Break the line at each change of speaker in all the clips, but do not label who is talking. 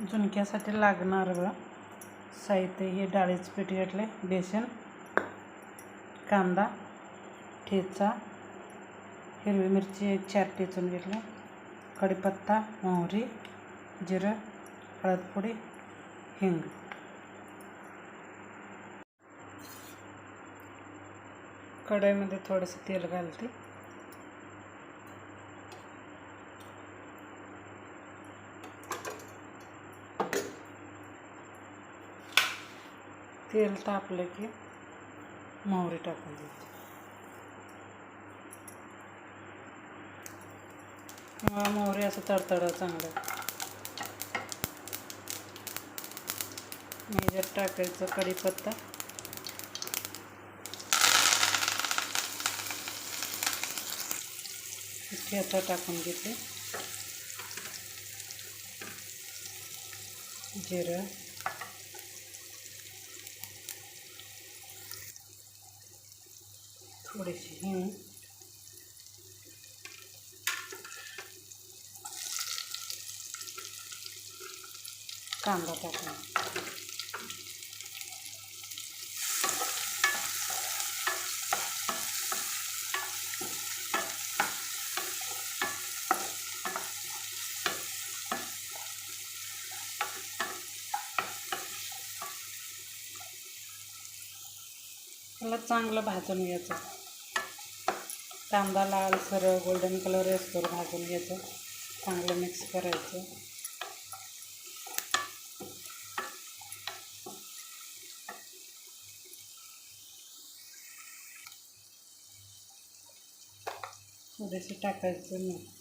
झुणक्यासाठी लागणारं साहित्य हे डाळीचं पीठ घेतले बेसन कांदा ठेचा हिरवी मिरची एक चार ठेचून घेतले. कढीपत्ता मोहरी जिरं हळदपुडी हिंग. कढईमध्ये थोडंसं तेल घालते. तेल तापलं की मोहरी टाकून द्यायची किंवा मोहरी असं तडतडा चांगलं. ह्याच्यात टाकायचं कढीपत्ता. ठेचा टाकून घेते. जिरं. थोडीशी हिंग. कांदा टाकून. त्याला चांगलं भाजून घ्यायचं. कांदा लाल सरळ गोल्डन कलर येसतोवर भाजून घ्यायचं चांगलं मिक्स करायचं. थोडेसे टाकायचं मीठ.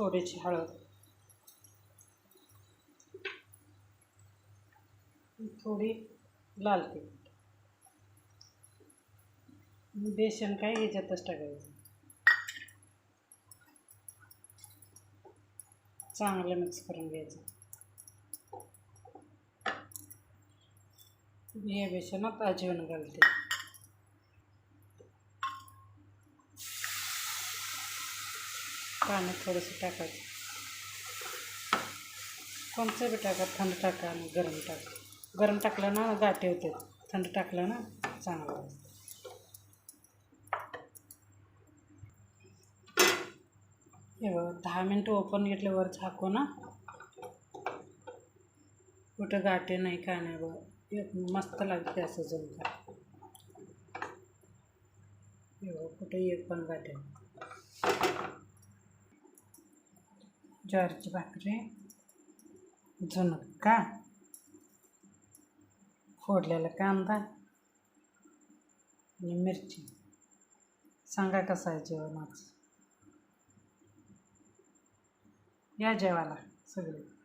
थोडीशी हळद. थोडी लाल तिखट. बेसन काय ह्याच्यातच टाकायचं. चांगलं मिक्स करून घ्यायचं. हे बेसनात अजवण घालते. पाणी थोडंसं टाकायचं. कोणतं बी टाका थंड टाका आणि गरम टाका. गरम टाकलं ना गाठी होते. थंड टाकलं ना चांगलं. हे दहा मिनटं ओपन घेतल्यावर झाको ना. कुठं गाठे नाही काय नाही बघ. एक मस्त लागते असं झुणका हे बघा कुठं एक पण गाठे ज्वारीची भाकरी झुणका फोडलेला कांदा आणि मिरची. सांगा कसं आहे जेवण आज? या जेवायला सगळे.